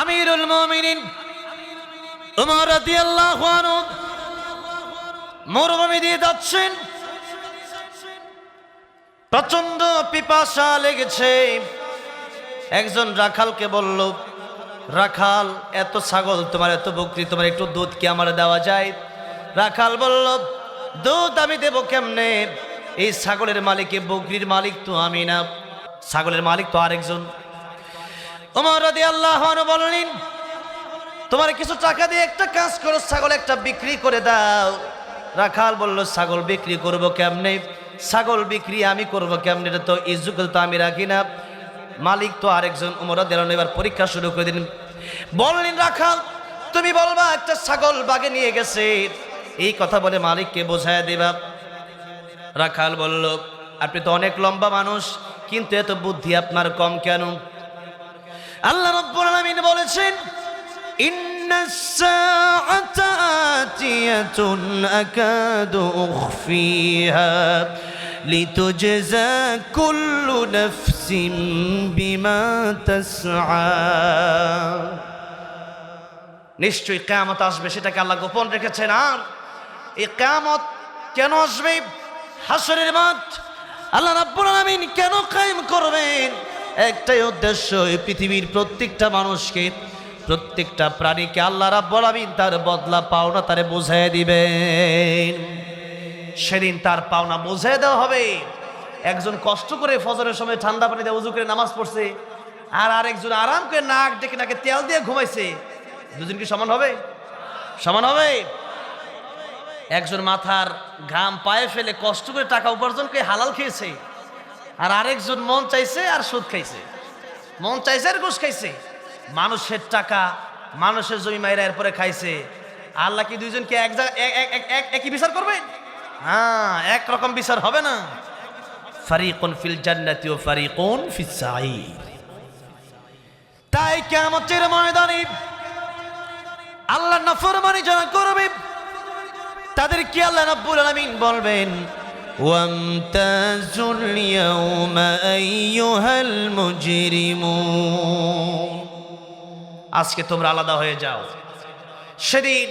আমিরুল মুমিনিন উমর রাদিয়াল্লাহু আনহু মরুভূমি দিয়ে যাচ্ছেন। প্রচণ্ড পিপাসা লেগেছে। একজন রাখালকে বলল, রাখাল, এত ছাগল, তোমার এত বকরি, তোমার একটু দুধ কি আমার দেওয়া যায়? রাখাল বলল, দুধ আমি দেব কেমনে? এই ছাগলের মালিক, বকরির মালিক তো আমি না। ছাগলের মালিক তো আরেকজন। ওমর রাদি আল্লাহ বললেন, তোমার কিছু টাকা দিয়ে একটা কাজ করো, ছাগল একটা বিক্রি করে দাও। রাখাল বলল, ছাগল বিক্রি করব কেমনে? ছাগল বিক্রি আমি করব কেমনে? তো ইজুকল তো আমি রাখি না। মালিক তো আরেকজন উমর দিলেন এবার পরীক্ষা শুরু করে দিলেন। বললেন, রাখাল, তুমি বলবা একটা ছাগল বাগে নিয়ে গেছে। এই কথা বলে মালিককে বোঝায় দেবা। রাখাল বলল, আপনি তো অনেক লম্বা মানুষ, কিন্তু এত বুদ্ধি আপনার কম কেন? আল্লাহ রব্বুল আলামিন বলেছেন আকাদু উখফিহা লিতুজজা কুল্লু নাফসিন বিমা তাসআ। নিশ্চয়ই কেয়ামত আসবে, সেটাকে আল্লাহ গোপন রেখেছেন। আর এ কেয়ামত কেন আসবে? হাসরের মাঠ আল্লাহ রাব্বুল আলামিন কেন কায়েম করবেন? একটাই উদ্দেশ্য এই পৃথিবীর প্রত্যেকটা মানুষকে, প্রত্যেকটা প্রাণীকে আল্লাহ রাব্বুল আলামিন তার বদলা পাওনা তারে বুঝাই দিবেন। সেদিন তার পাওনা বুঝাই দেওয়া হবে। একজন কষ্ট করে ফজরের সময় ঠান্ডা পানিতে উজু করে নামাজ পড়ছে, আর আরেকজন আরাম করে নাক ডেকে নাকে তেল দিয়ে ঘুমাইছে। দুজন কি সমান হবে? সমান হবে? একজন মাথার ঘাম পায়ে ফেলে কষ্ট করে টাকা উপার্জন করে হালাল খেয়েছে। আর আরেকজন মন চাইছে আর সুদ খাইছে। মন চাইছে আর ঘুষ খাইছে। মানুষের টাকা, মানুষের জমি মাইরা এরপরে খাইছে। আল্লাহ কি দুইজনকে এক জায়গা- এক- এক- এক- এক- একই বিচার করবে? হ্যাঁ এক রকম বিচার হবে না। ফারিকুন ফিল জান্নাতি ও ফারিকুন ফিস সাঈর। তাই কিয়ামতের ময়দানে আল্লাহ নাফরমানি যারা করবে তাদের কি আল্লাহ রাব্বুল আলামিন বলবেন وامتازوا اليوم أيها المجرمون. আজকে তোমরা আলাদা হয়ে যাও। সেদিন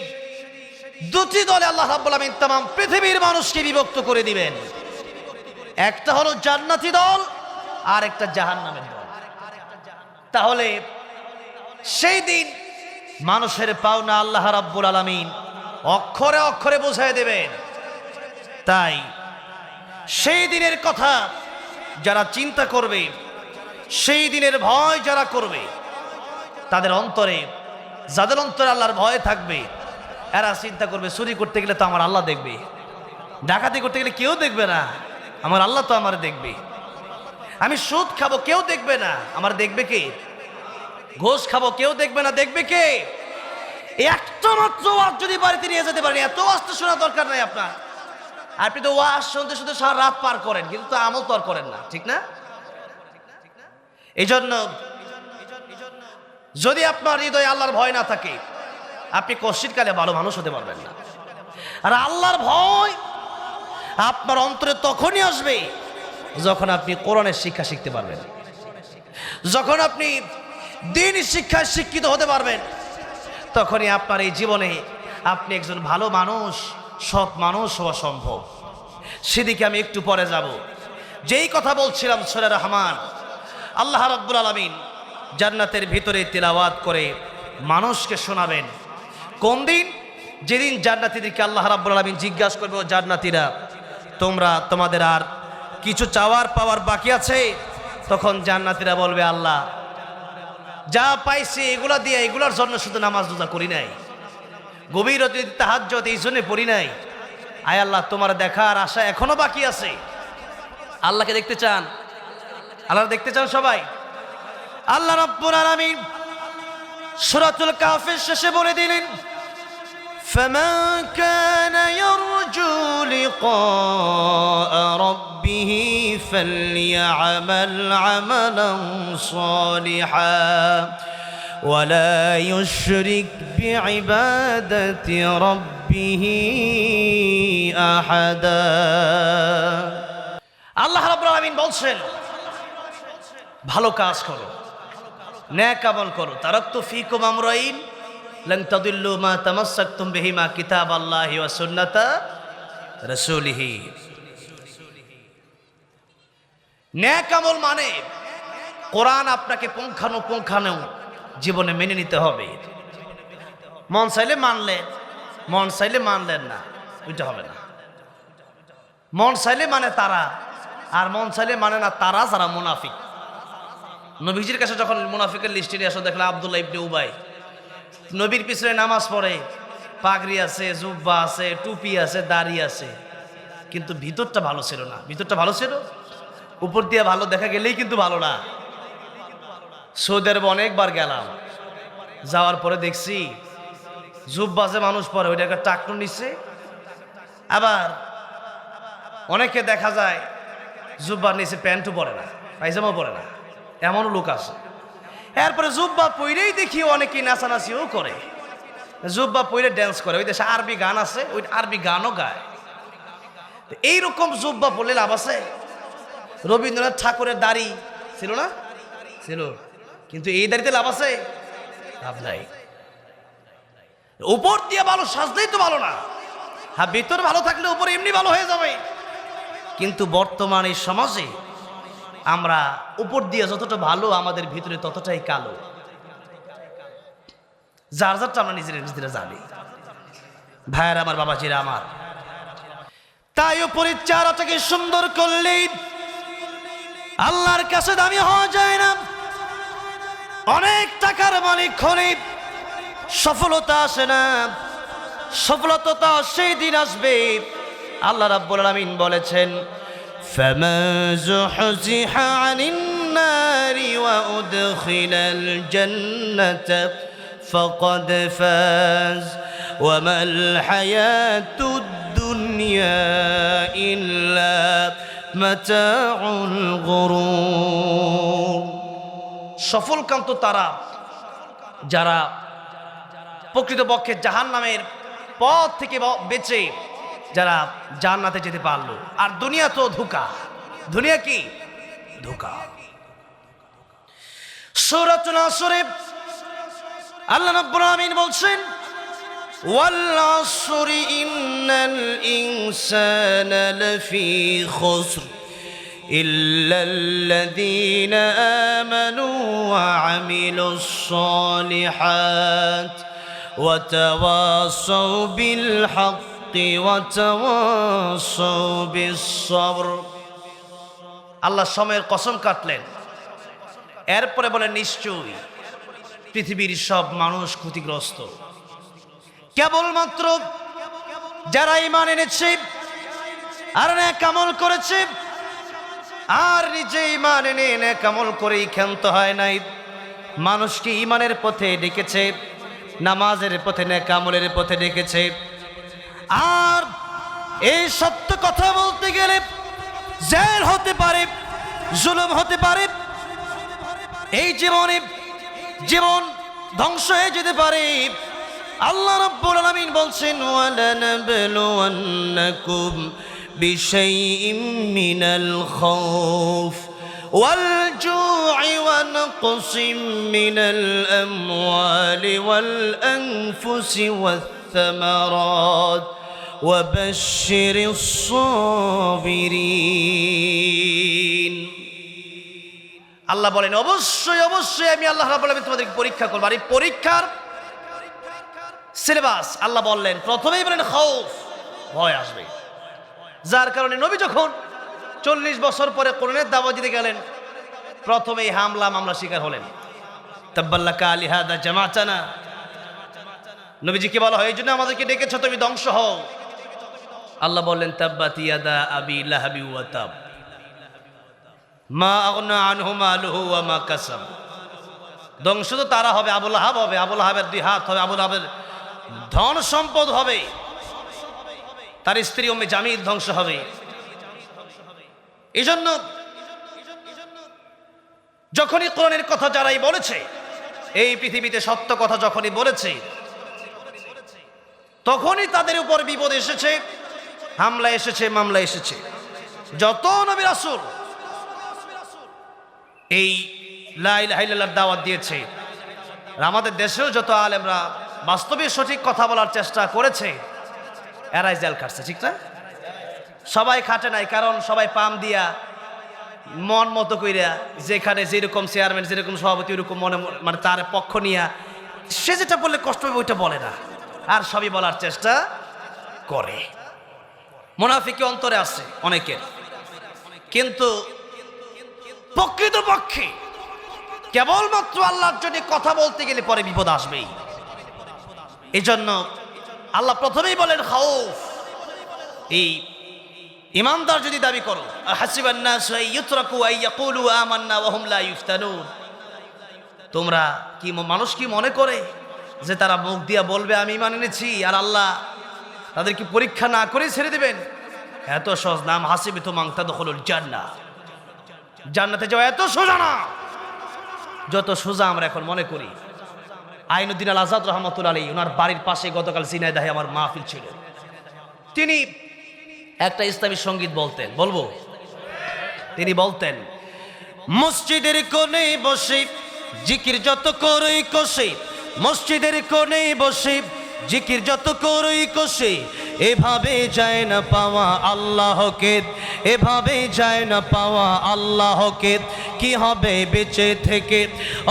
দুটি দলে আল্লাহ রাব্বুল আমিন তাম পৃথিবীর মানুষকে বিভক্ত করে দিবেন। একটা হলো জান্নাতি দল, আর একটা জাহান্নামের দল। তাহলে সেই দিন মানুষের পাওনা আল্লাহ রাব্বুল আলামিন অক্ষরে অক্ষরে বোঝায় দেবেন। তাই সেই দিনের কথা যারা চিন্তা করবে, সেই দিনের ভয় যারা করবে, তাদের অন্তরে, যাদের অন্তরে আল্লাহর ভয় থাকবে, এরা চিন্তা করবে, চুরি করতে গেলে তো আমার আল্লাহ দেখবে। ডাকাতি করতে গেলে কেউ দেখবে না, আমার আল্লাহ তো আমার দেখবে। আমি সুদ খাব, কেউ দেখবে না, আমার দেখবে কে? ঘোষ খাব, কেউ দেখবে না, দেখবে কে? একটা মাত্র যদি বাড়িতে নিয়ে যেতে পারেন, এত ওয়াজ তো শোনা দরকার নাই আপনার। আপনি তো ওয়াজ শুনতে শুনতে সারা রাত পার করেন, কিন্তু তো আমল তো আর করেন না, ঠিক না? এই জন্য যদি আপনার হৃদয়ে আল্লাহর ভয় না থাকে, আপনি কষ্টিকালে ভালো মানুষ হতে পারবেন না। আর আল্লাহর ভয় আপনার অন্তরে তখনই আসবে যখন আপনি কোরআনের শিক্ষা শিখতে পারবেন। যখন আপনি দিন শিক্ষায় শিক্ষিত হতে পারবেন, তখনই আপনার এই জীবনে আপনি একজন ভালো মানুষ সৎ মানুষ হওয়া সম্ভব। সেদিকে আমি একটু পরে যাব। যেই কথা বলছিলাম সোরা রহমান, আল্লাহ রব্বুল আলমিন জান্নাতের ভিতরে তেলাওয়াত করে মানুষকে শোনাবেন। কোন দিন? যেদিন জান্নাতিদেরকে আল্লাহ রাব্বুল আলমিন জিজ্ঞাসা করবে জান্নাতিরা, তোমরা তোমাদের আর কিছু চাওয়ার পাওয়ার বাকি আছে? তখন জান্নাতিরা বলবে, আল্লাহ, যা পাইছি এগুলা দিয়ে এগুলার জন্য শুধু নামাজ রোজা করি নাই। গভীর তাহাজ্জত এই জন্য পড়ি নাই আয় আল্লাহ তোমার দেখার আশা এখনো বাকি আছে আল্লাহকে দেখতে চান আল্লাহ দেখতে চান সবাই আল্লাহ রব্বুল আলামিন সূরাতুল কাফের শেষে বলে দিলেন فمن كان يرجو لقاء ربه فليعمل عملا صالحا ولا يشرك بعبادة ربه أحدا আল্লাহ রাব্বুল আলামিন বলছেন ভালো কাজ করো ন্যাক আমল করো তারাক্তু ফিকুম আমরাইন লং তাদিল্লু মা তামাসসাকতুম বিহিমা কিতাব আল্লাহি ওয়া সুন্নাতা রাসূলিহি ন্যাক আমল মানে কোরআন আপনাকে পুঙ্খানু পুঙ্খানু জীবনে মেনে নিতে হবে। মন চাইলে মানলেন মন চাইলে মানলেন না, ওইটা হবে না। মন চাইলে মানে তারা, আর মন চাইলে মানে না তারা যারা মুনাফিক। নবীজির কাছে যখন মুনাফিকের লিস্টে আসো দেখলাম আবদুল্লাহ ইবনে উবাই। নবীর পিছনে নামাজ পড়ে, পাগড়ি আছে, জুব্বা আছে, টুপি আছে, দাড়ি আছে। কিন্তু ভিতরটা ভালো ছিল না। ভিতরটা ভালো ছিল? উপর দিয়ে ভালো দেখা গেলেই কিন্তু ভালো না। সৌদি আরবে অনেকবার গেলাম। যাওয়ার পরে দেখছি জুব্বাজে মানুষ পরে ওইটা একটা টাকনো নিচ্ছে আবার অনেকে দেখা যায় জুব্বার নিচে প্যান্টও পরে না, পায়জামাও পরে না, এমনও লোক আছে। এরপরে জুব্বা পইরেই দেখি অনেকেই নাচানাচিও করে। জুব্বা পইরে ড্যান্স করে, ওই দেশে আরবি গান আছে, ওই আরবি গানও গায়। এইরকম জুব্বা পড়লে লাভ আছে? রবীন্দ্রনাথ ঠাকুরের দাড়ি ছিল না? ছিল। কিন্তু এই দাড়িতে লাভ আছে? লাভ নাই। উপর দিয়ে ভালো, সাজলেই তো ভালো না। হ্যাঁ ভিতর ভালো থাকলে উপর এমনি ভালো হয়ে যাবে। কিন্তু বর্তমান এই সমাজে আমরা উপর দিয়ে যতটা ভালো, আমাদের ভিতরে ততটাই কালো। যার যারটা আমরা নিজেরা নিজেরা জানি। ভাইয়ের আমার, বাবাজিরা আমার। তাই উপরের চারাটাকে সুন্দর করলেই আল্লাহর কাছে দামি হওয়া যায় না। অনেক টাকার মালিক হলে সফলতা আসে না সফলতা তো সেই দিন আসবে আল্লাহ রাব্বুল আলামিন বলেছেন فمن زحزح عن النار وأدخل الجنة فقد فاز وما الحياة الدنيا إلا متاع الغرور সফল কান্ত তারা যারা প্রকৃতপক্ষে জাহান নামের পথ থেকে ব- বেঁচে যারা জান্নাতে যেতে পারলো আর দুনিয়া তো ধোকা দুনিয়া কি ধোকা সূরাতুল আসরে আল্লাহ রাব্বুল আমিন বলছেন والعصر إن الإنسان لفي خسر إلا الذين آمنوا وعملوا الصالحات وتواصوا بالحق وتواصوا بالصبر আল্লাহ সময়ের কসম কাটলেন এরপরে বলে নিশ্চয়ই পৃথিবীর সব মানুষ ক্ষতিগ্রস্ত কেবলমাত্র যারা ইমান এনেছে আর না কামল করেছে আর নিজে ইমান এনে এনে কামল করেই ক্ষান্ত হয় নাই। মানুষকে ইমানের পথে ডেকেছে? নামাজের পথে নে কামলের পথে ডেকেছে? আর এই সত্য কথা বলতে গেলে জেল হতে পারে, জুলুম হতে পারে, এই জীবনে জীবন ধ্বংস হয়ে যেতে পারে। আল্লাহ রাব্বুল আলামিন বলছেন, ওয়ালানাবলুওয়ান্নাকুম বিশাইইম মিনাল খাউফ والجوع ونقص من الأموال والأنفس والثمرات وبشر الصابرين আল্লাহ বলেন অবশ্যই অবশ্যই আমি আল্লাহ রাব্বুল আলামিন তোমাদেরকে পরীক্ষা করবো আর এই পরীক্ষার সিলেবাস আল্লাহ বললেন প্রথমেই বলেন খৌফ ভয় আসবে যার কারণে নবী যখন চল্লিশ বছর পরে কোরআনের দাওয়া দিতে গেলেন, প্রথমেই হামলা, মামলা শিকার হলেন। তাব্বাল্লা কালি হাদা জামাচানা নবীজিকে বলা হয়? এই জন্য আমাদেরকে ডেকেছ, তুমি ধ্বংস হও। আল্লাহ বললেন, তাব্বাত ইয়াদা আবি লাহাবি ওয়া তাব। মা আগনা আনহু মালুহু ওয়া মা কাসাব। ধ্বংস তো তারা হবে, আবুল আহাব হবে, আবুল আহাবের দুই হাত হবে, আবুল আহাবের ধন সম্পদ হবে। তার স্ত্রী ওমে জামির ধ্বংস হবে। এই জন্য যখনই কোরআনের কথা যারাই বলেছে, এই পৃথিবীতে সত্য কথা যখনই বলেছে, তখনই তাদের উপর বিপদ এসেছে, হামলা এসেছে, মামলা এসেছে। যত নবী রাসূল এই লাইলার দাওয়াত দিয়েছে আমাদের দেশেও যত আলেমরা বাস্তবে সঠিক কথা বলার চেষ্টা করেছে এরাই জেল খাটছে, ঠিক না? সবাই খাটে নাই, কারণ সবাই পাম দিয়া মন মতো কইরা যেখানে যেরকম চেয়ারম্যান যেরকম সভাপতি, ওরকম মনে মনে- তার পক্ষ নিয়া সে যেটা বললে কষ্ট হবে, ওইটা বলে না। আর সবই বলার চেষ্টা করে। মোনাফিকে অন্তরে আছে অনেকের। কিন্তু প্রকৃতপক্ষে কেবলমাত্র আল্লাহর জন্য কথা বলতে গেলে পরে বিপদ আসবেই। এই জন্য আল্লাহ প্রথমেই বলেন, খাউফ। এই ইমানদার যদি দাবি করো তোমরা কি মানুষ কি মনে করে যে তারা মুখ দিয়া বলবে, আমি ইমান এনেছি আর আল্লাহ তাদেরকে পরীক্ষা না করে ছেড়ে দেবেন? এত সহজ নাম, হাসিবি তো মাংতা দখল জান্না জান্নাতে যাওয়া এত সোজা না। যত সোজা আমরা এখন মনে করি আইনুদ্দিন আল আজাদ রহমতুল আলী ওনার বাড়ির পাশে গতকাল সিনাইদাহে আমার মাহফিল ছিল। তিনি একটা ইসলামী সংগীত বলতেন, বলব? তিনি বলতেন, মসজিদের কোণে বসে জিকির যত করই কষে, মসজিদের কোণে বসে জিকির যত করই কষে, এভাবে যায় না পাওয়া আল্লাহকে, এভাবে যায় না পাওয়া আল্লাহকে, কি হবে বেঁচে থেকে?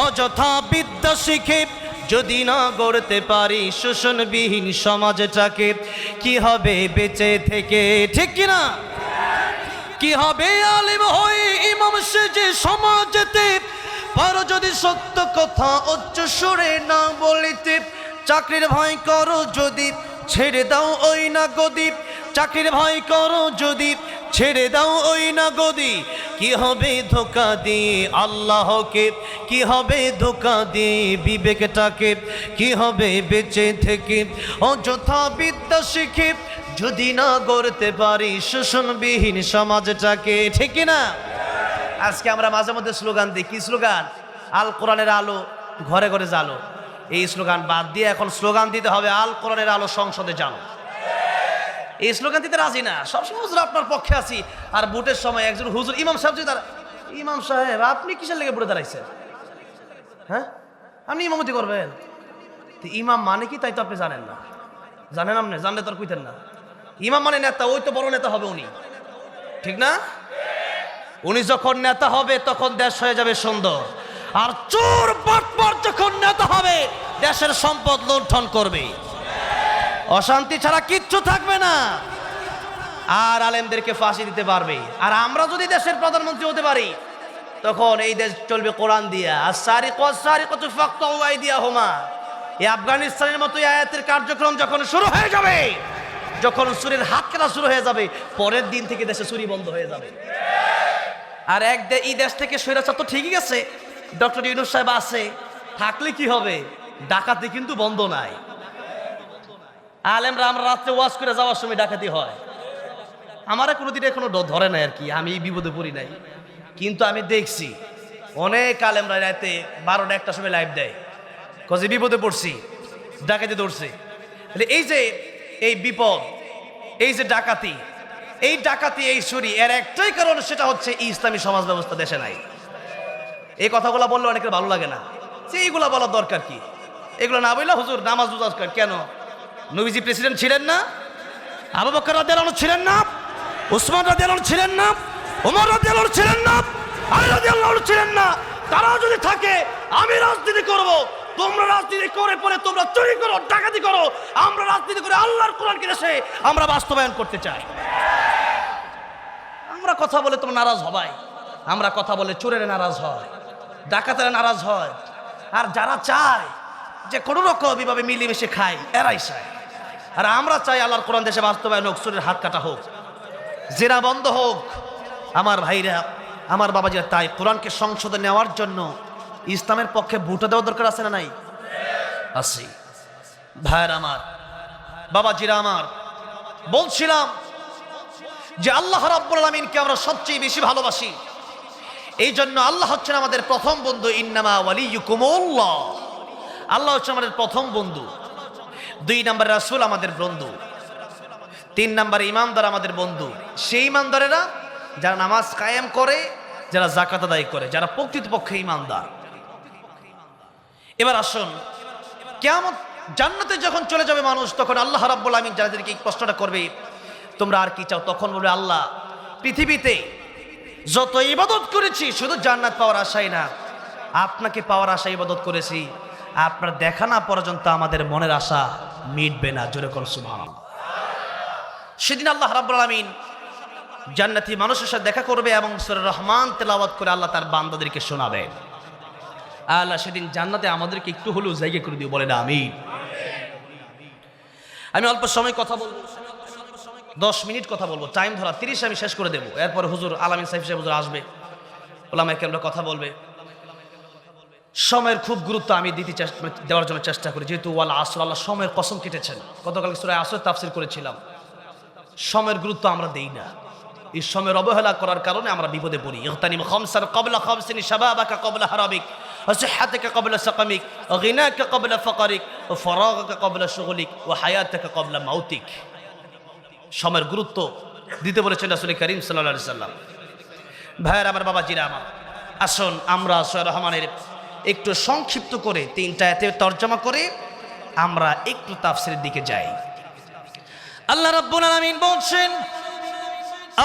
অযথা বিদ্যা শিখে যদি না গড়তে পারি শোষণবিহীন সমাজটাকে, কি হবে বেঁচে থেকে? ঠিক কিনা কি হবে আলিম হয়ে ইমাম সে যে সমাজেতে? পারো যদি সত্য কথা উচ্চ সুরে না বলিতে। চাকরির ভয় করো যদি, ছেড়ে দাও ওই না গদি। চাকরির ভয় করো যদি, ছেড়ে দাও ওই না গদি। কি হবে ধোকা দিয়ে আল্লাহকে? কি হবে ধোকা দিয়ে বিবেকটাকে? কি হবে বেঁচে থেকে? অযথা বিদ্যা শিখে যদি না গড়তে পারি শোষণবিহীন সমাজটাকে, ঠিক না? আজকে আমরা মাঝে মধ্যে স্লোগান দিই, কি স্লোগান? আল কোরআনের আলো ঘরে ঘরে জালো এই স্লোগান বাদ দিয়ে এখন স্লোগান দিতে হবে, আল কোরআনের আলো সংসদে জানো এই স্লোগান দিতে রাজি না। সবসময় হুজুর আপনার পক্ষে আছি। আর ভোটের সময় একজন হুজুর, ইমাম সাহেব যদি ইমাম সাহেব, আপনি কিসের লেগে ভোটে দাঁড়াইছেন? হ্যাঁ? আপনি ইমামতি করবেন? তো ইমাম মানে কি? তাই তো আপনি জানেন না। জানেন আপনি? জানলে তো আর কইতেন না। ইমাম মানে নেতা, ওই তো বড় নেতা হবে উনি। ঠিক না? উনি যখন নেতা হবে, তখন দেশ হয়ে যাবে সুন্দর। আর চোর বাটপার যখন নেতা হবে, দেশের সম্পদ লুণ্ঠন করবে। অশান্তি ছাড়া কিচ্ছু থাকবে না। আর আলেমদেরকে ফাঁসি দিতে পারবে। আর আমরা যদি দেশের প্রধানমন্ত্রী হতে পারি, তখন এই দেশ চলবে কোরআন দিয়া। আর সারি দিয়া হোমা এই আফগানিস্তানের মতো আয়াতের কার্যক্রম যখন শুরু হয়ে যাবে, যখন সুরের হাত কেনা শুরু হয়ে যাবে, পরের দিন থেকে দেশে চুরি বন্ধ হয়ে যাবে। আর এক এই দেশ থেকে স্বৈরাচার তো ঠিকই আছে ডক্টর ইউনুস সাহেব আছে। থাকলে কি হবে? ডাকাতি কিন্তু বন্ধ নাই। আলেমরা আমরা রাত্রে ওয়াজ করে যাওয়ার সময় ডাকাতি হয়। আমার কোনোদিন এখনও ধরে নাই আর কি, আমি এই বিপদে পড়ি নাই। কিন্তু আমি দেখছি, অনেক আলেমরা রাতে বারোটা একটা সময় লাইভ দেয়। কজে বিপদে পড়ছি, ডাকাতি ধরছে। তাহলে এই যে এই বিপদ, এই যে ডাকাতি, এই ডাকাতি, এই চুরি এর একটাই কারণ সেটা হচ্ছে ইসলামী সমাজ ব্যবস্থা দেশে নাই। এই কথাগুলো বললে অনেকের ভালো লাগে না। যে এইগুলা বলার দরকার কি? এগুলো না বললে হুজুর নামাজ কেন? নবীজি প্রেসিডেন্ট ছিলেন না, আবু বকর রাদিয়াল্লাহু ছিলেন না, উসমান রাদিয়াল্লাহু ছিলেন না ওমর রাদিয়াল্লাহু ছিলেন না, আলী রাদিয়াল্লাহু ছিলেন না। তারাও যদি থাকে, আমি রাজনীতি করব। তোমরা রাজনীতি করে পরে তোমরা চুরি করো, ডাকাতি করো। আমরা রাজনীতি করে আল্লাহর কোরআনকে দেশে আমরা বাস্তবায়ন করতে চাই। আমরা কথা বলে তোমরা নারাজ হবাই। আমরা কথা বলে চোরের নারাজ হয়, ডাকাতেরা নারাজ হয়। আর যারা চায় যে কোনো রকম এভাবে মিলেমিশে খায়, এরাই চায়। আর আমরা চাই আল্লাহর কোরআন দেশে বাস্তবায়ন হোক চোরের হাত কাটা হোক, জেরা বন্ধ হোক। আমার ভাইরা, আমার বাবাজিরা, তাই কোরআনকে সংসদে নেওয়ার জন্য ইসলামের পক্ষে ভোটে দেওয়া দরকার আছে না নাই? আছে। ভাইয়ের আমার, বাবাজিরা আমার, বলছিলাম যে আল্লাহ রাব্বুল আলামিনকে আমরা সবচেয়ে বেশি ভালোবাসি। এই জন্য আল্লাহ হচ্ছেন আমাদের প্রথম বন্ধু, ইন্নামা ওয়ালিয়ুকুমুল্লাহ। আল্লাহ হচ্ছেন আমাদের প্রথম বন্ধু। দুই নাম্বার রাসূল আমাদের বন্ধু। তিন নাম্বার ইমানদার আমাদের বন্ধু। সেই ইমানদারেরা যারা নামাজ কায়েম করে, যারা জাকাত আদায় করে, যারা প্রকৃতপক্ষে ইমানদার। এবার আসুন কেমন জান্নাতে যখন চলে যাবে মানুষ, তখন আল্লাহ রাব্বুল আমিন যাদেরকে এই প্রশ্নটা করবে, তোমরা আর কি চাও? তখন বলবে, আল্লাহ, পৃথিবীতে যত ইবাদত করেছি, শুধু জান্নাত পাওয়ার আশাই না, আপনাকে পাওয়ার আশা ইবাদত করেছি। আপনার দেখা না পর্যন্ত আমাদের মনের আশা মিটবে না। জোরে কোন সুভান সেদিন আল্লাহ রাব্বুল আমিন জান্নাতি মানুষের সাথে দেখা করবে এবং সুরে রহমান তেলাওয়াত করে আল্লাহ তার বান্দাদেরকে শোনাবে। আল্লাহ সেদিন জান্নাতে আমাদেরকে একটু হলেও জায়গা করে দিও বলে না আমি আমি অল্প সময় কথা বলব, দশ মিনিট কথা বলব টাইম ধরা তিরিশ আমি শেষ করে দেবো। এরপর হুজুর, আলামিন সাহেব সাহেব হুজুর আসবে ওলামা কেমন কথা বলবে। সময়ের খুব গুরুত্ব আমি দিতে চেষ্টা দেওয়ার জন্য চেষ্টা করি যেহেতু ওয়াল আসর আল্লাহ সময়ের কসম কেটেছেন গতকাল সুরায় আসর তাফসির করেছিলাম সময়ের গুরুত্ব আমরা দেই না এই সময়ের অবহেলা করার কারণে আমরা বিপদে পড়ি ইগতানিম খামসার কবলা খামসিনি শাবাবাকা কবলা হারাবিক وصحتك قبل سقمك وغناك قبل فقرك وفراغك قبل شغلك وحياتك قبل موتك সময়ের গুরুত্ব দিতে বলেছেন রাসূল করিম সাল্লাল্লাহু আলাইহি সাল্লাম ভাইয়ের আমার বাবা জিরা আমার আসুন আমরা সৈয়দ রহমানের একটু সংক্ষিপ্ত করে তিনটা এতে তর্জমা করে আমরা একটু তাফসিরের দিকে যাই আল্লাহ রাব্বুল আলামিন বলছেন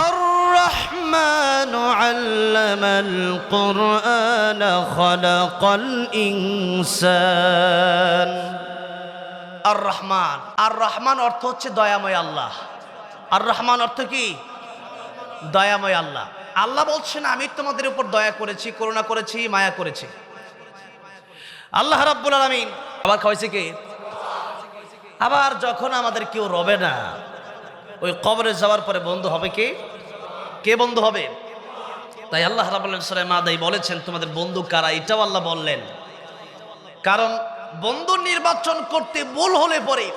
الرحمن علم القرآن خلق الإنسان আর রহমান আর রহমান অর্থ হচ্ছে দয়াময় আল্লাহ আর রহমান অর্থ কি দয়াময় আল্লাহ আল্লাহ বলছেন আমি তোমাদের উপর দয়া করেছি করুণা করেছি মায়া করেছি আল্লাহ রাব্বুল আলামিন আবার খাওয়াইছে কে? আবার যখন আমাদের কেউ রবে না, ওই কবরে যাওয়ার পরে বন্ধু হবে কে? কে বন্ধু হবে? তাই আল্লাহ রাবুল্লাহ সালাম মাদাই বলেছেন, তোমাদের বন্ধু কারা? এটাও আল্লাহ বললেন। কারণ বন্ধু নির্বাচন করতে ভুল হলে পরে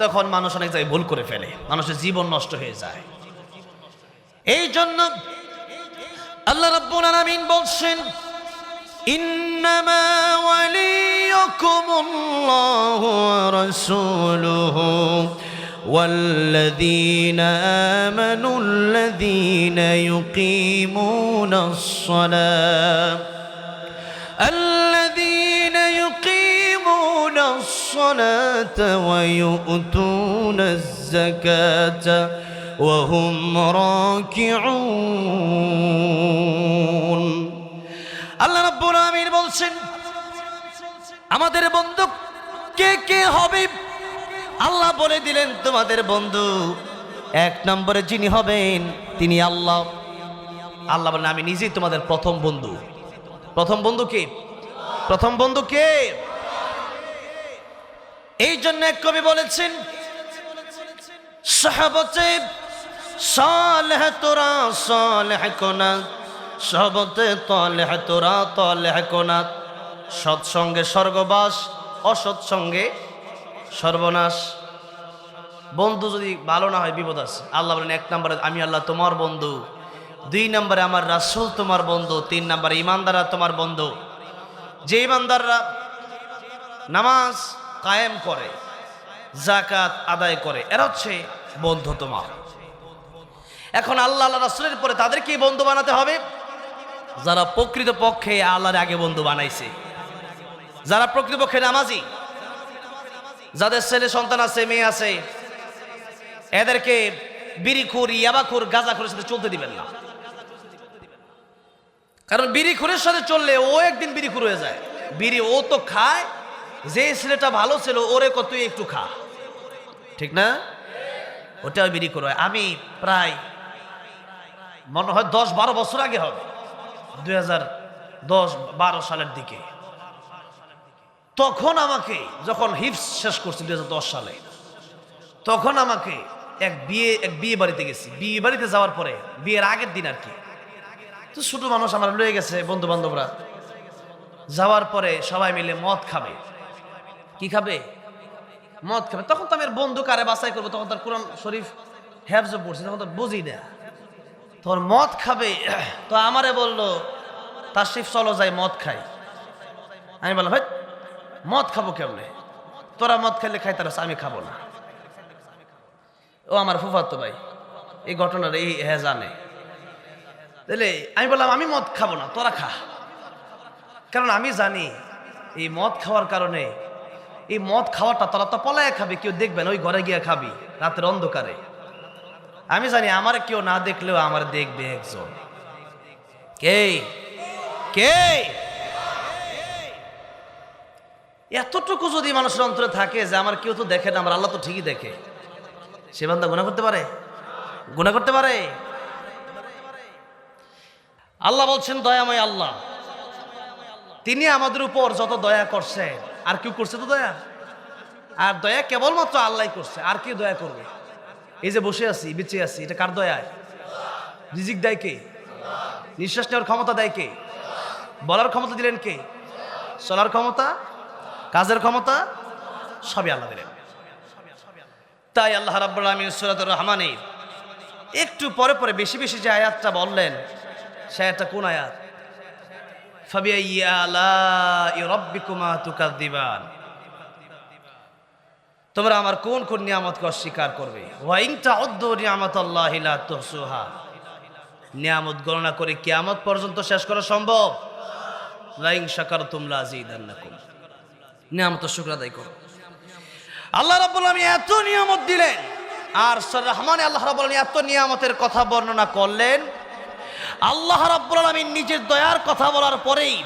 তখন মানুষ অনেক জায়গায় ভুল করে ফেলে, মানুষের জীবন নষ্ট হয়ে যায়। এই জন্য আল্লাহ রাব্বুল আলামিন বলছেন إنما وليكم الله ورسوله والذين آمنوا الذين يقيمون الصلاة الذين يقيمون الصلاة ويؤتون الزكاة وهم راكعون বলছেন, আমাদের বন্ধু কে কে হবে? আল্লাহ বলে দিলেন, তোমাদের বন্ধু এক নম্বরে যিনি হবেন, তিনি আল্লাহ। আল্লাহ বলেন, আমি নিজেই তোমাদের প্রথম বন্ধু প্রথম বন্ধু কে? প্রথম বন্ধু কে? এই জন্য এক কবি বলেছেন, সাহাবতে সালেহ তোরা সালেহ কোনা সহবতে তলেহ, তোরা তলেহ কোনা। সৎসঙ্গে স্বর্গবাস, অসৎসঙ্গে সর্বনাশ। বন্ধু যদি ভালো না হয়, বিপদ আছে। আল্লাহ বলেন, এক নম্বরে আমি আল্লাহ তোমার বন্ধু, দুই নম্বরে আমার রাসূল তোমার বন্ধু, তিন নম্বরে ইমানদাররা তোমার বন্ধু। যে ইমানদাররা নামাজ কায়েম করে জাকাত আদায় করে, এরা হচ্ছে বন্ধু তোমার। এখন আল্লাহ আল্লাহ রাসূলের পরে তাদেরকে বন্ধু বানাতে হবে। যারা প্রকৃত পক্ষে আল্লাহর আগে বন্ধু বানাইছে, যারা প্রকৃতপক্ষে নামাজি, যাদের ছেলে সন্তান আছে, মেয়ে আছে, এদেরকে বিড়িখুর, ইয়াবাখুর, গাঁজাখুরের সাথে চলতে দিবেন না। কারণ বিড়িখুরের সাথে চললে ও একদিন বিড়িখুর হয়ে যায়। বিড়ি ও তো খায়, যে ছেলেটা ভালো ছিল, ওরে কত তুই একটু খা। ঠিক না? ওটাও বিড়িখুর হয়। আমি প্রায়, মনে হয় দশ বারো বছর আগে হবে। দুই হাজার দশ বারো সালের দিকে। তখন আমাকে যখন হিপস শেষ করছি দুই সালে, তখন আমাকে এক বিয়ে এক বিয়ে বাড়িতে গেছি। বিয়ে বাড়িতে যাওয়ার পরে, বিয়ের আগের দিন আর কি। তো ছোট মানুষ আমার লয়ে গেছে বন্ধু বান্ধবরা যাওয়ার পরে সবাই মিলে মদ খাবে। কি খাবে? মদ খাবে। তখন তো আমি বন্ধু কারে বাছাই করব? তখন তার কোরআন শরীফ হ্যাবজ পড়ছি, তখন তো বুঝি না। তখন মদ খাবে? তো আমারে বলল তার শিফ চলো যাই, মদ খাই। আমি বললাম ভাই মদ খাব কেমনে? তোরা মদ খাইলে খাই তারা আমি খাব না। ও আমার ফুফাতো ভাই, এই ঘটনার এই হ্যাঁ জানে। তাহলে আমি বললাম, আমি মদ খাব না, তোরা খা। কারণ আমি জানি, এই মদ খাওয়ার কারণে, এই মদ খাওয়াটা তোরা তো পলায় খাবে, কেউ দেখবে না, ওই ঘরে গিয়ে খাবি, রাতের অন্ধকারে। আমি জানি আমার কেউ না দেখলেও আমার দেখবে একজন। কে? কে? এতটুকু যদি মানুষের অন্তরে থাকে যে আমার কেউ তো দেখে না, আমার আল্লাহ তো ঠিকই দেখে। সে বান্দা গুণা করতে পারে? গুণা করতে পারে? আল্লাহ বলছেন, দয়াময় আল্লাহ, তিনি আমাদের উপর যত দয়া করছে আর কেউ করছে তো দয়া? আর দয়া কেবলমাত্র আল্লাহ করছে, আর কেউ দয়া করবে? এই যে বসে আছি, বেঁচে আছি, এটা কার দয়ায়? রিজিক দেয় কে? নিঃশ্বাস নেওয়ার ক্ষমতা দেয় কে? বলার ক্ষমতা দিলেন কে? চলার ক্ষমতা? কাজের ক্ষমতা? সবই আল্লাহ দিলেন। তাই আল্লাহ রাব্বুল আলামিন সূরাতুর রহমানে একটু পরে পরে বেশি বেশি যে আয়াতটা বললেন, সে আয়াতটা কোন আয়াত? ফাবিআইয়ি আলাই রাব্বিকুমা তুকাযযিবান। তোমরা আমার কোন কোন নিয়ামতকে অস্বীকার করবে? ওয়াইন তাউদ্দু নিয়ামাতাল্লাহি লা তুহসুহা। নিয়ামত গণনা করে কিয়ামত পর্যন্ত শেষ করা সম্ভব? লাইন শাকারতুম লাযিদান্নাকুম নিয়ামত শুকর আদায় করো। আল্লাহ রাব্বুল এত নিয়ামত দিলেন। আর সর রহমানে আল্লাহ রাব্বুল এত নিয়ামতের কথা বর্ণনা করলেন। আল্লাহ রাব্বুল আলামিন নিজের দয়ার কথা বলার পরেই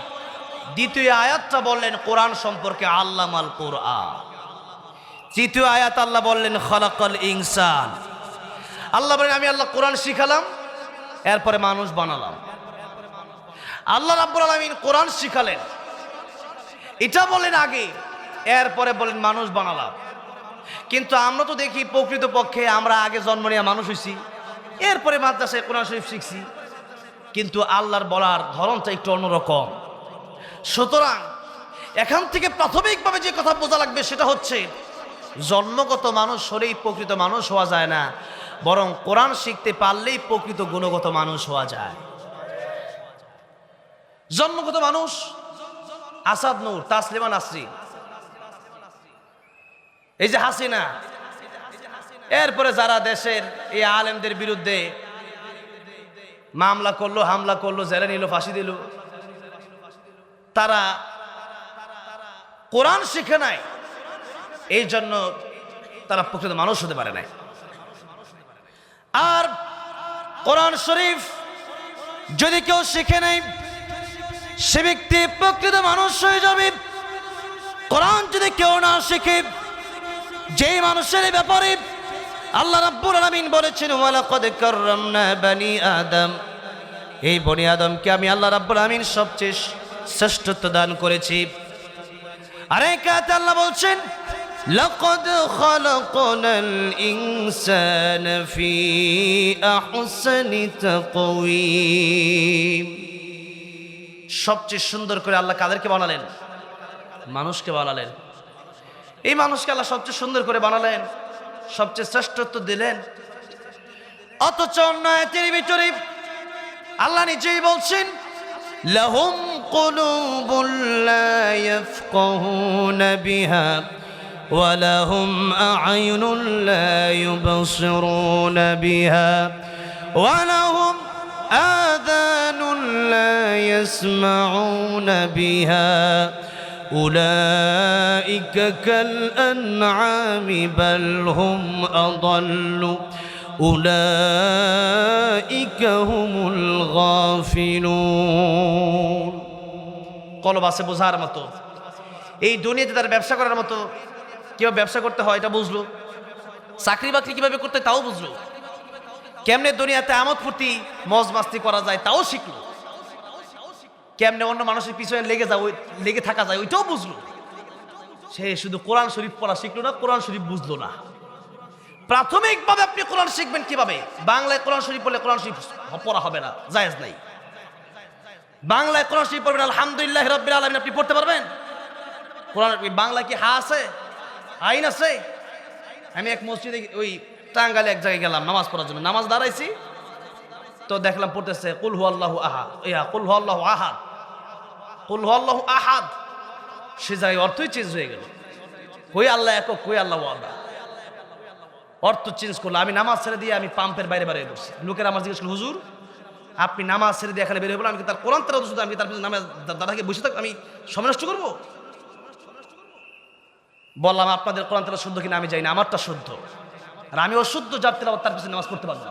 দ্বিতীয় আয়াতটা বললেন, কোরআন সম্পর্কে আল্লামাল কোরআন। তৃতীয় আয়াত আল্লাহ বললেন, খলাকল ইনসান। আল্লাহ বলেন, আমি আল্লাহ কোরআন শিখালাম, এরপরে মানুষ বানালাম। আল্লাহ রাব্বুল আলামিন কোরআন শিখালেন। এটা বলেন আগে, এরপরে বলেন মানুষ বানালাম। কিন্তু আমরা তো দেখি প্রকৃত পক্ষে আমরা আগে জন্ম নিয়ে মানুষ হয়েছি এরপরে মাদ্রাসায় কোরআন শরীফ শিখছি। কিন্তু আল্লাহর বলার ধরনটা একটু অন্যরকম। সুতরাং এখান থেকে প্রাথমিকভাবে যে কথা বোঝা লাগবে সেটা হচ্ছে জন্মগত মানুষ হলেই প্রকৃত মানুষ হওয়া যায় না। বরং কোরআন শিখতে পারলেই প্রকৃত গুণগত মানুষ হওয়া যায়। জন্মগত মানুষ আসাদ নূর, তাসলিমা নাসরি। এই যে হাসিনা। এরপরে যারা দেশের এই আলেমদের বিরুদ্ধে মামলা করল, হামলা করল, জেলে নিল, ফাঁসি দিল, তারা কোরআন শিখে নাই। এই জন্য তারা প্রকৃত মানুষ হতে পারে নাই। আর কোরআন শরীফ যদি কেউ শিখে নেই সে ব্যক্তি প্রকৃত মানুষ হয়ে যাবে। কোরআন যদি কেউ না শিখে, যেই মানুষের ব্যাপারে আল্লাহ রাব্বুল আলামিন বলেছেন, ওয়ালাকাদ কাররামনা বানি আদম। এই বনি আদমকে আমি আল্লাহ রাব্বুল আলামিন সবচেয়ে শ্রেষ্ঠত্ব দান করেছি। আরেক আয়াতে আল্লাহ বলছেন লাকাদ খালাকনাল ইনসানা ফি আহসানি তাকওয়িম সবচেয়ে সুন্দর করে আল্লাহ কাদেরকে বানালেন? মানুষকে বানালেন। এই মানুষকে আল্লাহ সবচেয়ে সুন্দর করে বানালেন, সবচেয়ে শ্রেষ্ঠত্ব দিলেন। অথচ অন্যায়তের ভিতরে আল্লাহ নিজেই বলছেন, লহুম কুলুবুল লা ইয়াফকাহুন বিহা। ولهم أعين لا يبصرون بها ولهم آذان لا يسمعون بها أولئك كالأنعام بل هم أضل أولئك هم الغافلون কলব আছে বোঝার মতো এই দুনিয়াতে তার ব্যবসা করার মতো কীভাবে ব্যবসা করতে হয় এটা বুঝলো। চাকরি বাকরি কীভাবে করতে তাও বুঝলো। কেমনে দুনিয়াতে আমোদ ফুর্তি, মজ মাস্তি করা যায় তাও শিখলো। কেমনে অন্য মানুষের পিছনে লেগে যায় ওই লেগে থাকা যায় ওইটাও বুঝলো। সে শুধু কোরআন শরীফ পড়া শিখলো না, কোরআন শরীফ বুঝলো না। প্রাথমিকভাবে আপনি কোরআন শিখবেন কীভাবে? বাংলায় কোরআন শরীফ পড়লে কোরআন শরীফ পড়া হবে না, জায়েজ নাই। বাংলায় কোরআন শরীফ পড়বেন, আলহামদুলিল্লাহ রব্বিল আলামিন, আপনি পড়তে পারবেন? কোরআন বাংলা কি হা আছে? আইন আছে? আমি এক মসজিদে ওই টাঙ্গালে এক জায়গায় গেলাম, নামাজ পড়ার জন্য। নামাজ দাঁড়াইছি। তো দেখলাম পড়তেছে, কুল হু আল্লাহ আহাদ। ইয়া, কুল হু আল্লাহ আহাদ। কুল হু আল্লাহ আহাদ। সে জায়গায় অর্থই চেঞ্জ হয়ে গেল। কই আল্লাহ একক, কই আল্লাহ আল্লাহ অর্থ চেঞ্জ করল। আমি নামাজ ছেড়ে দিয়ে আমি পাম্পের বাইরে বাইরে বসছি লোকের আমার জিজ্ঞেস করল, হুজুর, আপনি নামাজ ছেড়ে দিয়ে এখানে বেরিয়ে বলো আমি তার কোরআন তেরা আমি তার নামাজ দাদাকে বসে থাক, আমি সময় নষ্ট করব? বললাম, আপনাদের কোরআন তেলা শুদ্ধ কিনা আমি যাই না, আমারটা শুদ্ধ। আর আমি অশুদ্ধ যার তার পিছনে নামাজ পড়তে পারব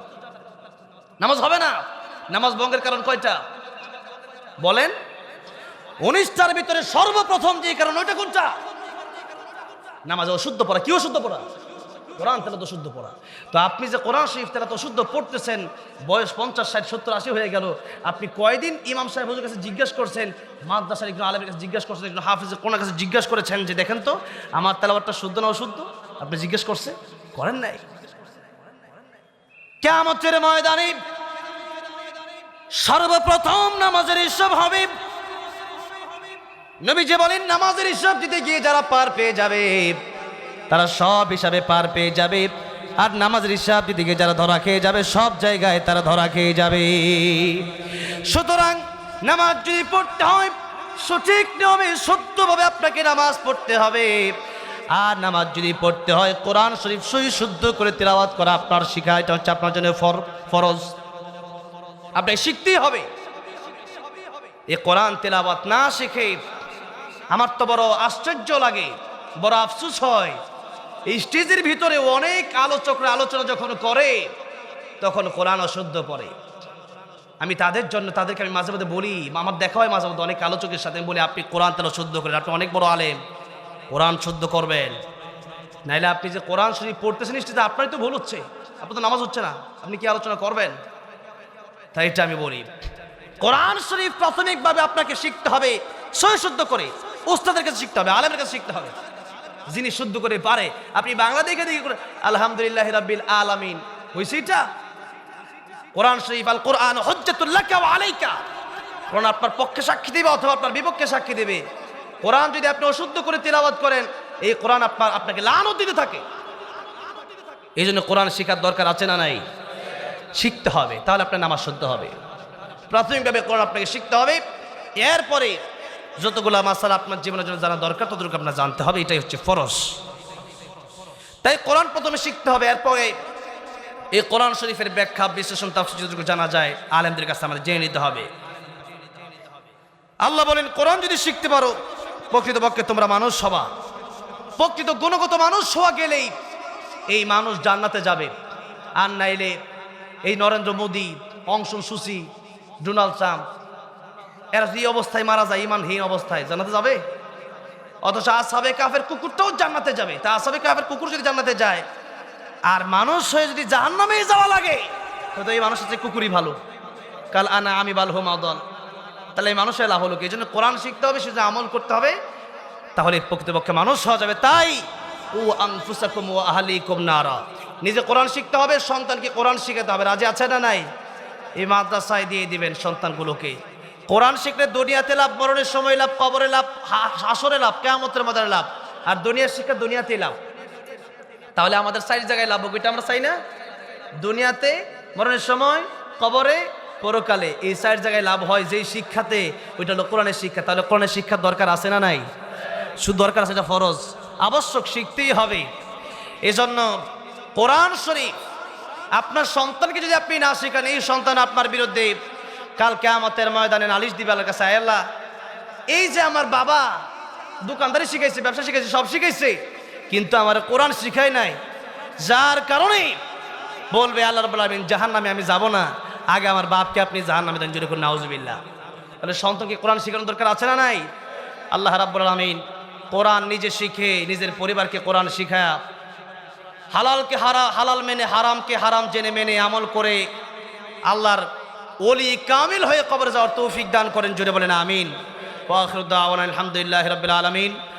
নামাজ হবে না? নামাজ বঙ্গের কারণ কয়টা? বলেন। উনিশটার ভিতরে সর্বপ্রথম যে কারণ, ওইটা কোনটা? নামাজ অশুদ্ধ পড়া কি অশুদ্ধ পড়া? কোরআন তেলা তো শুদ্ধ পড়া। তো আপনি যে কোরআন শরীফ তেলা তো শুদ্ধ পড়তেছেন, বয়স পঞ্চাশ, ষাট, সত্তর, আশি হয়ে গেল, আপনি কয়দিন ইমাম সাহেব হুজুর কাছে জিজ্ঞেস করছেন, মাদ্রাসার একজন আলমের কাছে জিজ্ঞেস করছেন, একজন হাফিজের কোনার কাছে জিজ্ঞেস করেছেন যে, দেখেন তো, আমার তেলাবারটা শুদ্ধ না অশুদ্ধ? আপনি জিজ্ঞেস করছে, করেন নাই। কেমতের ময়দানে সর্বপ্রথম নামাজের হিসাব হবে। নবী যে বলেন, নামাজের হিসাব দিতে গিয়ে যারা পার পেয়ে যাবে তারা সব হিসাবে পার পেয়ে যাবে। আর নামাজের হিসাব গিয়ে যারা ধরা খেয়ে যাবে, সব জায়গায় তারা ধরা খেয়ে যাবে। সুতরাং নামাজ যদি পড়তে হয়, সঠিক নিয়মে সত্যভাবে আপনাকে নামাজ পড়তে হবে। আর নামাজ যদি পড়তে হয়, কোরআন শরীফ সই শুদ্ধ করে তেলাওয়াত করা আপনার শিখা এটা হচ্ছে আপনার জন্য ফর- ফরজ। আপনাকে শিখতেই হবে। এ কোরআন তেলাওয়াত না শিখে আমার তো বড় আশ্চর্য লাগে, বড় আফসুস হয়। এই স্টেজের ভিতরে অনেক আলোচকরা আলোচনা যখন করে, তখন কোরআন অশুদ্ধ পড়ে। আমি তাদের জন্য, তাদেরকে আমি মাঝে মাঝে বলি, আমার দেখা হয় মাঝে মধ্যে অনেক আলোচকের সাথে বলি, আপনি কোরআন তেলা শুদ্ধ করেন, আপনি অনেক বড় আলেম, কোরআন শুদ্ধ করবেন। নাইলে আপনি যে কোরআন শরীফ পড়তেছেন স্টেজে, আপনারই তো ভুল হচ্ছে, আপনার তো নামাজ হচ্ছে না, আপনি কি আলোচনা করবেন? তাই এটা আমি বলি। কোরআন শরীফ প্রাথমিকভাবে আপনাকে শিখতে হবে, সই শুদ্ধ করে, উস্তাদের কাছে শিখতে হবে, আলেমের কাছে শিখতে হবে। যিনি শুদ্ধ করে পারে। আপনি বাংলা দেখে দেখে করে আলহামদুলিল্লাহ রাব্বিল আলামিন। হয়েছে এটা? কোরআন শরীফ, আল কোরআন হজ্জাতুল্লাহ আলাইকা। কোরআন আপনার পক্ষে সাক্ষী দেবে অথবা আপনার বিপক্ষে সাক্ষী দেবে। কোরআন যদি আপনি অশুদ্ধ করে তেলাওয়াত করেন, এই কোরআন আপনার আপনাকে লানত দিতে থাকে। এই জন্য কোরআন শেখার দরকার আছে না নাই? শিখতে হবে, তাহলে আপনার নামাজ শুদ্ধ হবে। প্রাথমিকভাবে কোরআন আপনাকে শিখতে হবে। এরপরে যতগুলো মাসাল আপনার জীবনের জন্য জানা দরকার, ততটুকু আপনার জানতে হবে, এটাই হচ্ছে ফরস তাই কোরআন প্রথমে শিখতে হবে, এরপরে এই কোরআন শরীফের ব্যাখ্যা, বিশ্লেষণ, তাফসীর যতটুকু জানা যায়, আলেমদের কাছে আমাদের জেনে নিতে হবে। আল্লাহ বলেন, কোরআন যদি শিখতে পারো, প্রকৃতপক্ষে তোমরা মানুষ হবা। প্রকৃত গুণগত মানুষ হওয়া গেলেই এই মানুষ জান্নাতে যাবে। আর নাইলে এই নরেন্দ্র মোদী অংশন সুসি ডোনাল্ড ট্রাম্প এরা যে অবস্থায় মারা যায়, ইমানহীন অবস্থায় জানাতে যাবে? অথচ আসাবে কাফের কুকুরটাও জান্নাতে যাবে। তা আসাবে কাফের কুকুর যদি জান্নাতে যায়, আর মানুষ হয়ে যদি জাহান্নামে যাওয়া লাগে তো এই মানুষ হচ্ছে কুকুরই ভালো। কাল আনা আমি বাল হোম আদল তাহলে এই মানুষের লাভ হলো কি? এই জন্য কোরআন শিখতে হবে সেটা আমল করতে হবে। তাহলে প্রকৃতপক্ষে মানুষ হওয়া যাবে তাই। ও আনফুসাকুম ও আহলিকুম নারা। নিজে কোরআন শিখতে হবে, সন্তানকে কোরআন শিখাতে হবে। রাজি আছে না নাই? এই মাদ্রাসায় দিয়ে দিবেন সন্তানগুলোকে। কোরআন শিখলে দুনিয়াতে লাভ, মরণের সময় লাভ, কবরে লাভ আসরে লাভ, কেয়ামতের মাদারে লাভ। আর দুনিয়ার শিক্ষা দুনিয়াতে লাভ। তাহলে আমাদের সাইড জায়গায় লাভ ওইটা আমরা চাই না? দুনিয়াতে, মরণের সময়, কবরে, পরকালে এই সাইড জায়গায় লাভ হয় যেই শিক্ষাতে, ওইটা হলো কোরআনের শিক্ষা। তাহলে কোরআনের শিক্ষার দরকার আছে না নাই? শুধু দরকার আছে এটা ফরজ। আবশ্যক শিখতেই হবে। এজন্য কোরআন শরীফ, আপনার সন্তানকে যদি আপনি না শেখান, এই সন্তান আপনার বিরুদ্ধে কাল কেয়ামতের ময়দানে নালিশ দিবে আল্লাহ কাছে, "আয় আল্লাহ, এই যে আমার বাবা দোকানদারি শিখাইছে, ব্যবসা শিখাইছে, সব শিখাইছে, কিন্তু আমার কোরআন শিখাই নাই। যার কারণে বলবে, আল্লাহ রব্বুল আলামিন জাহান নামে আমি যাব না। আগে আমার বাপকে আপনি জাহান নামে দেন জোরে করে নাউজুবিল্লাহ। তাহলে সন্তানকে কোরআন শেখানোর দরকার আছে না নাই? আল্লাহ রাব্বুল আলামিন কোরআন নিজে শিখে নিজের পরিবারকে কোরআন শিখায় হালালকে হারা, হালাল মেনে হারামকে হারাম জেনে মেনে আমল করে আল্লাহর ওলি কামিল হয়ে কবর যাওয়ার তৌফিক দান করেন জুড়ে বলেন আমিন। ওয়াখরুদ্দাওয়ান আলহামদুলিল্লাহ রবিল আলমিন।